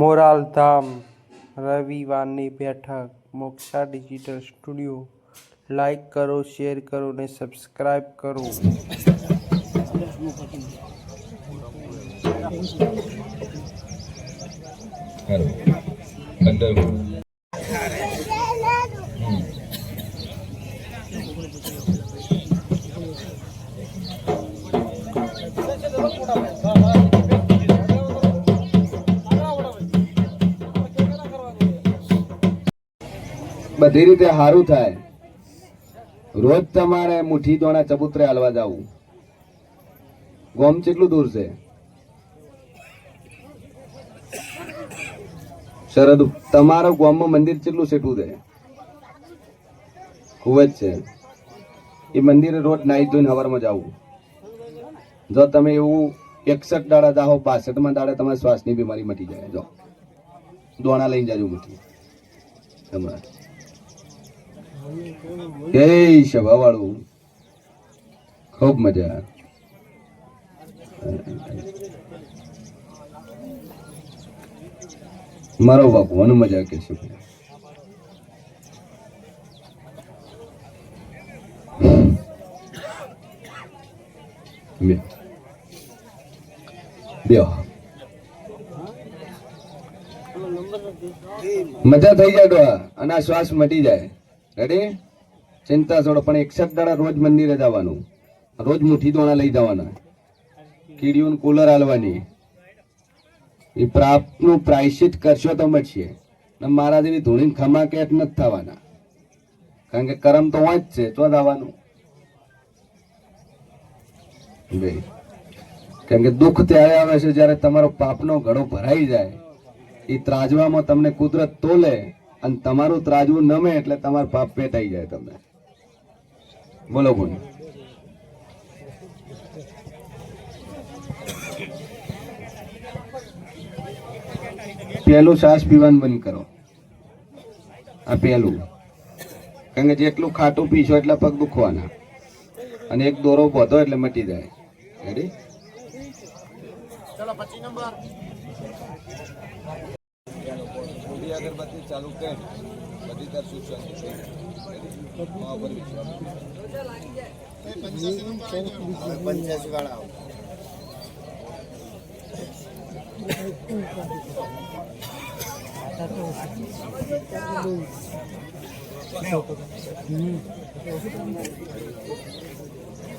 મોરાલધામ રવિવારની બેઠક Moksha digital studio. Like કરો શેર કરો ને સબસ્ક્રાઈબ કરો. ખરું બધી રીતે સારું થાય. રોજ તમારે મુઠ્ઠી દોણા ચબૂતરે હાલવા જવું. ગોમ કેટલું દૂર છે? શરદ, તમારો ગોમમાં મંદિર કેટલું સેટું છે? ખૂબ જ છે. એ મંદિરે રોજ નાઈ ધોઈને હવારમાં જાવું. જો તમે એવું એકસઠ દાડા જાઓ બાસઠમાં દાડા તમારે શ્વાસની બીમારી મટી જાય. જો, દોણા લઈને જાજો મુઠ્ઠી. તમારે. સભા વાળું ખૂબ મજા. મારો બાપુ અનુ મજા કે છે. મજા થઈ જાય અને આ શ્વાસ મટી જાય. રેડી ચિંતા છોડો, પણ એકસઠ દાડા રોજ મંદિરે જવાનું. રોજ મુઠ્ઠી દોણા લઈ જવાના. કીડીઓને કુલર હાલવાની. એ પ્રાપ્તનું પ્રાયશ્ચિત કરશો તો મળશે. ને મારા જેવી ધૂણી ખમા કેટ નથી થવાના. કારણ કે કરમ તો વાંચ છે, તો દાવાનું બે. કારણ કે દુઃખ ત્યારે આવે છે જ્યારે તમારો પાપનો ઘડો ભરાઈ જાય. એ ત્રાજવામાં તમને કુદરત તોલે. અને તમારું ત્રાજવું નમે એટલે તમારું પાપ પેટાઈ જાય તમને. બોલો બોલો. પહેલું શ્વાસ પીવાનું બંધ કરો. આ પહેલું. કારણ કે જેટલું ખાટું પીશો એટલા પગ દુખવાના. અને એક દોરો બધો એટલે મટી જાય. રેડી અગરબત્તી ચાલુ કર. બધી તાર તારે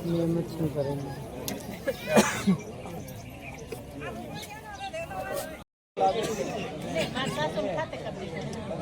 નિયમિત શું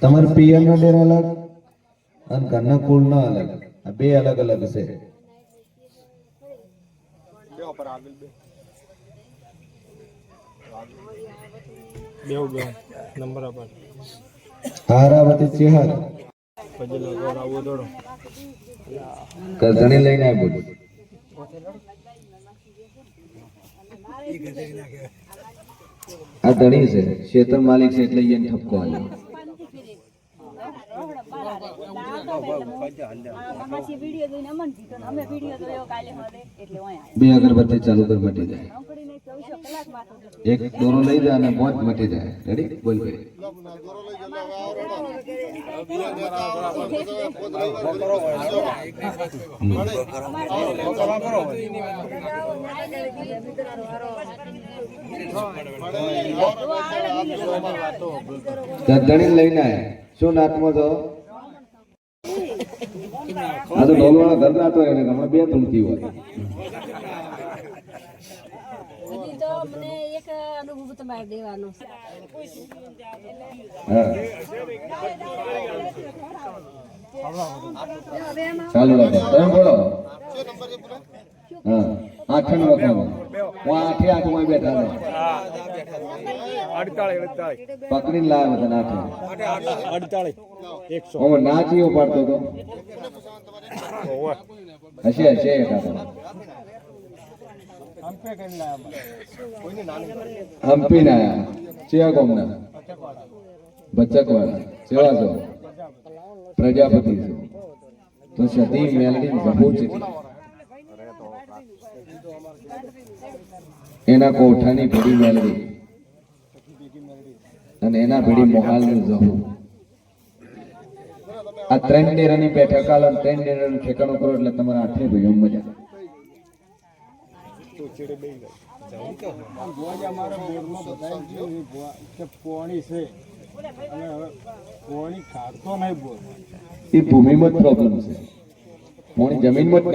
તમારે પિયર નો ડેર અલગ અને ઘરના કુળ નો અલગ. આ બે અલગ અલગ છે. હારાવતી ચેહર. આવો લઈને આવ્યો આ ધણી છે શેતર માલિક છે એટલે એને ઠપકો આલ્યો પછી વીડિયો જોઈને અમને જીતો ને અમે વીડિયો જોયો કાલે હવે એટલે હું આવ્યા બે અગરબત્તી ચાલુ કર મટી જાય. એક દોરો લઈ જાય અને મોજ મટી જાય. રેડી બોલ ભાઈ લઈને શું નાતમાં તો આ તો ઢોલવાળા ઘર નાતો એને હમણાં બે ધૂમકી હોય. હજી તો મને એક અનુભવ તમારે દેવાનો. ચાલુ રાખો તમે બોલો. હા આઠ વખત. હું આઠે આઠમાં બેઠા હતા. પકડીને લાવ્યો તને આઠે હું નાચીઓ પાડતો હતો. હશે હશે હમ્પી ના ચેવા ગામના બચકવાળા ચેવા છો પ્રજાપતિ છો તો સતી મેલડી જબૂચ એના કોઠાની ભેડી મેલડી અને એના ભેડી મોહાલનું જહુ આ ત્રણ ડેરાની બે અને ત્રણ ડેરાનું ઠેકાણું કરો એટલે તમારા આઠે ભાઈઓ મજા. એ ભૂમિમાં જ પ્રોબ્લેમ છે. પોણી જમીનમાં જ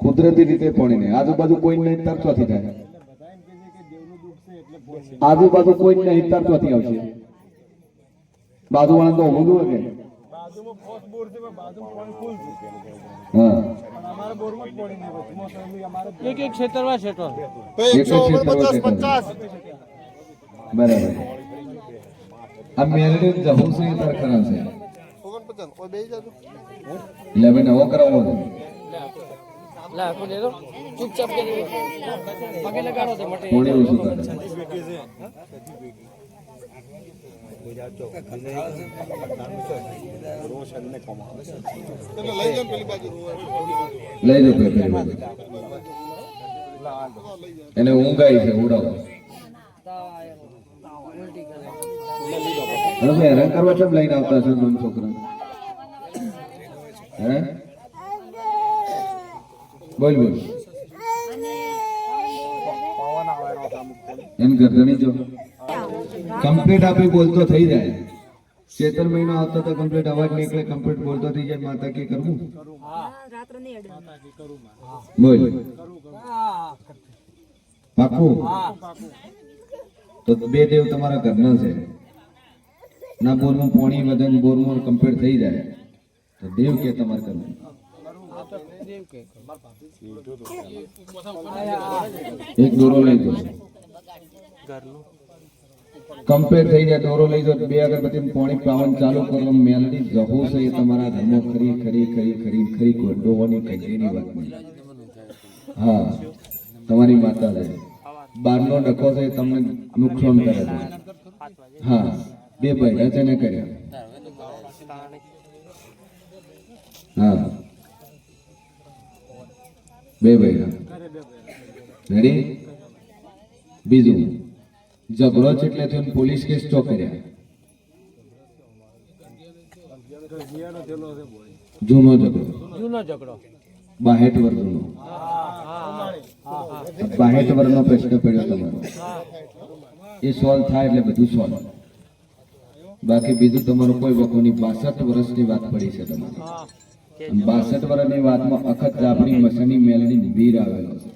કુદરતી રીતે પોણી નહીં. આજુબાજુ કોઈ નહીં તર ચોથી થાય બધા એમ કહે છે કે દેવનું દુઃખ છે એટલે પોણી આજુબાજુ કોઈ નહીં તર ચોથી આવશે. બાજુવાળા તો ઊંધું હોય કે? એક એક ક્ષેત્રમાં છેટો. એક જ ક્ષેત્ર હોય છે ખરું. બરાબર. આ મેરડી જહુ છે તાર ખરા છે. એટલે હવે નવો કરાવવો છે. કોણે ઓછું કરે લઈ જાઓ પેપર એને ઊંઘ આવી છે ઉડાવો. હવે હેરાન કરવા કેમ લઈને આવતા છો મન છોકરા? હે? બોલ બોલ. એમ ગરદણી જો. કમ્પ્લીટ આપી બોલતો થઈ જાય. ચેતર મહિનો આવતો તો કમ્પ્લીટ અવાજ નીકળે કમ્પ્લીટ બોલતો થઈ જાય. માતા કે કરવું બોલ. પાકું? તો બે દેવ તમારા ઘરના છે. ના બોરમાં પોણી વજન બોરમાં કમ્પ્લીટ થઈ જાય. તો દેવ કે તમારે કરવું એક દોરો લઈ દો. કમ્પ્લીટ થઈ જાય દોરો લઈ જાઓ. બે અગરબત્તી પોણી પાવન ચાલુ કરો. મેલડી જહો છે એ તમારા ધર્મો ખરી ખરી ખરી ખરી ખરી ગોડોવાની કજેની વાત નહીં. હા, તમારી માતા છે. બારનો ડખો છે તમને નુકસાન કરે છે. હા, બે ભાઈ છે ને કર્યા. હા. બે ભાઈ રેડી બીજું. ઝઘડો છે એટલે થયો પોલીસ કેસ ચો કર્યા જૂનો ઝઘડો. જૂનો ઝઘડો. બાહેઠ વર્ગનો બાહેઠ વર્ગનો પ્રશ્ન પડ્યો તમારો. એ સોલ્વ થાય એટલે બધું સોલ્વ બાકી બીજું તમારું કોઈ વખોની બાસઠ વર્ષની વાત પડી છે તમારી. બાસઠ વર્ષની વાતમાં અખત જાફરી મસાની મેલડી વીર આવેલો છે.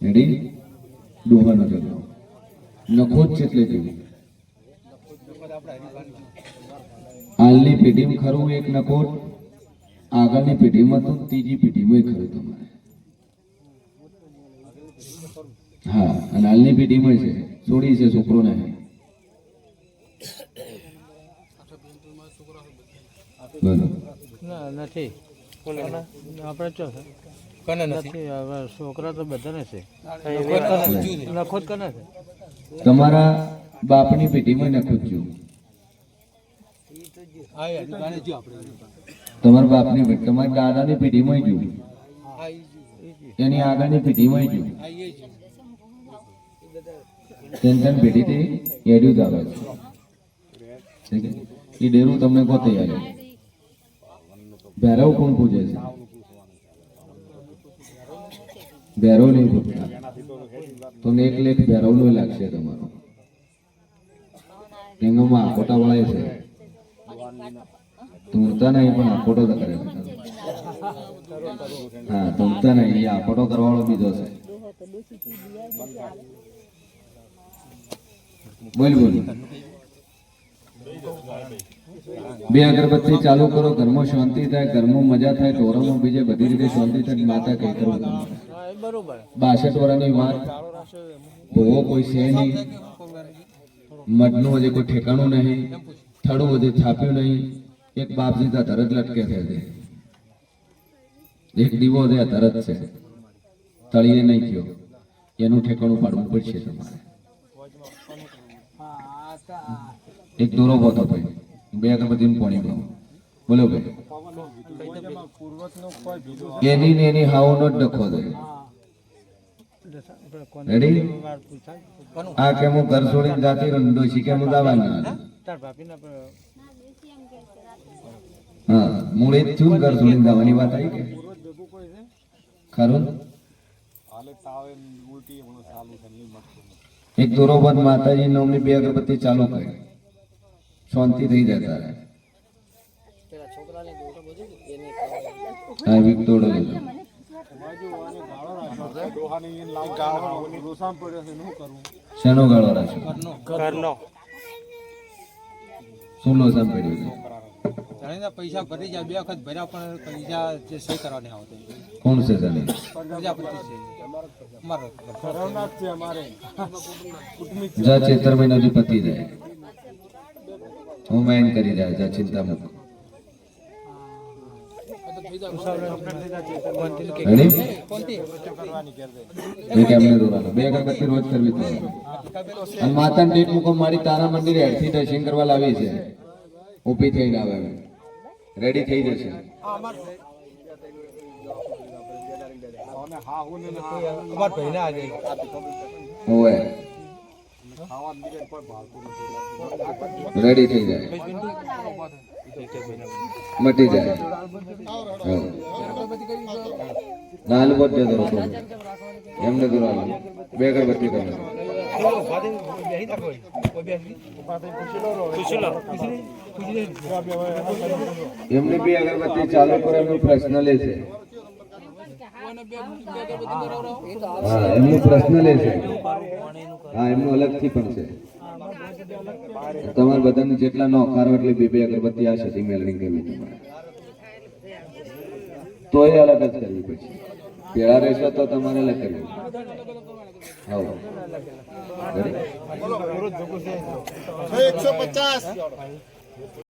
રેડી નખો છે એટલે જેવું. હાલની પેઢીમાં ખરું એક નખોટ આગળની પેઢીમાં તો ત્રીજી પેઢીમાં ખરું તમારે. હા, અને હાલની પેઢીમાં છે, છોડી છે છોકરોને. બરાબર. નથી. આપણે કને નથી? છોકરા તો બધાને છે. નખોદ કને છે તમારા બાપની પેઢીમાં નખો જ જો તમારા બાપની તમારા દાદાની પેઢીમાં જો. એની આગળની પેઢીમાં જો. પેઢીથી એડ્યું જ આવે છે. એ ડેરું તમને ગોતી આવે ભૈરવ કોણ પૂજે છે? ભૈરવ નહીં પૂજતા તમને એક લેખ ભૈરવ નો લાગશે તમારો. ટેંગમાં આકોટા વળાય છે. તુરતા નહીં, પણ આકોટો તો કરે હા તુરતા નહીં, એ આકોટો કરવાળો બીજો છે. બોલ બોલ. બે અગરબત્તી ચાલુ કરો, ઘરમાં શાંતિ થાય, ઘરમાં મજા થાય ઢોરોમાં બીજે બધી રીતે શાંતિ થાય, માતા કઈ કરવું બાસઠ વર્ષની વાત. ભોવો કોઈ છે નહીં. મઠનું હજી કોઈ ઠેકાણું નહીં. થડું હજી છાપ્યું નહીં. એક બાપ સીધા તરત લટકે છે. એક દીવો છે તરત છે. તળીએ નહીં ગયો એનું ઠેકાણું પાડવું પડશે તમારે. એક દોરો પોતો ભાઈ. બે અગરબત્તીનું પાણી ભાવ બોલો ભાઈ. એની ને એની હાવનો જ ડખો છે. રેડી આ કેમ હું ઘર છોડીને જાતી રહું ડોશી કેમ દાવાના હા મૂળે જ છું ને ઘર છોડીને દાવાની વાત આવી કે? ખરું એક દોરો બંધ માતાજી નવમી બે અગરબત્તી ચાલુ કરી. શાંતિ થઈ જાય તારે. હા વિક તોડો લીધો શેનો ગાળો રાખ્યો ઘરનો. શું લોસમ પડ્યું છે? પૈસા ભરી જાય બે વખત ભર્યા પણ પૈસા જે સહી કરવાની આવતી કોણ છે તને જ છે. અમારે જા ચેતર મહિનાથી પતી જાય હું મેન કરી જાય જા ચિંતા મૂક રોજ કરવી અને માતાને મૂકો, મારી તારા મંદિરે દર્શન કરવા લાવી છે. ઊભી થઈને આવે રેડી થઈ જશે. ભાઈને રેડી થઈ જાય. મટી જાય. બોટ દે દો એમને દોરાલો બે અગરબત્તી કરો. એમને બી અગરબત્તી ચાલુ કરે, એમનું લે છે. હા, એમનું લે છે. હા, એમનું અલગથી પણ છે. તમારે બધાને જેટલા નો કારો એટલે બે બે અગરબત્તી આ સતી મેળવી કરવી તમારે. તો એ અલગ જ કરવી પછી પેલા રહેશો તો તમારે અલગ કરવી હા એકસો પચાસ.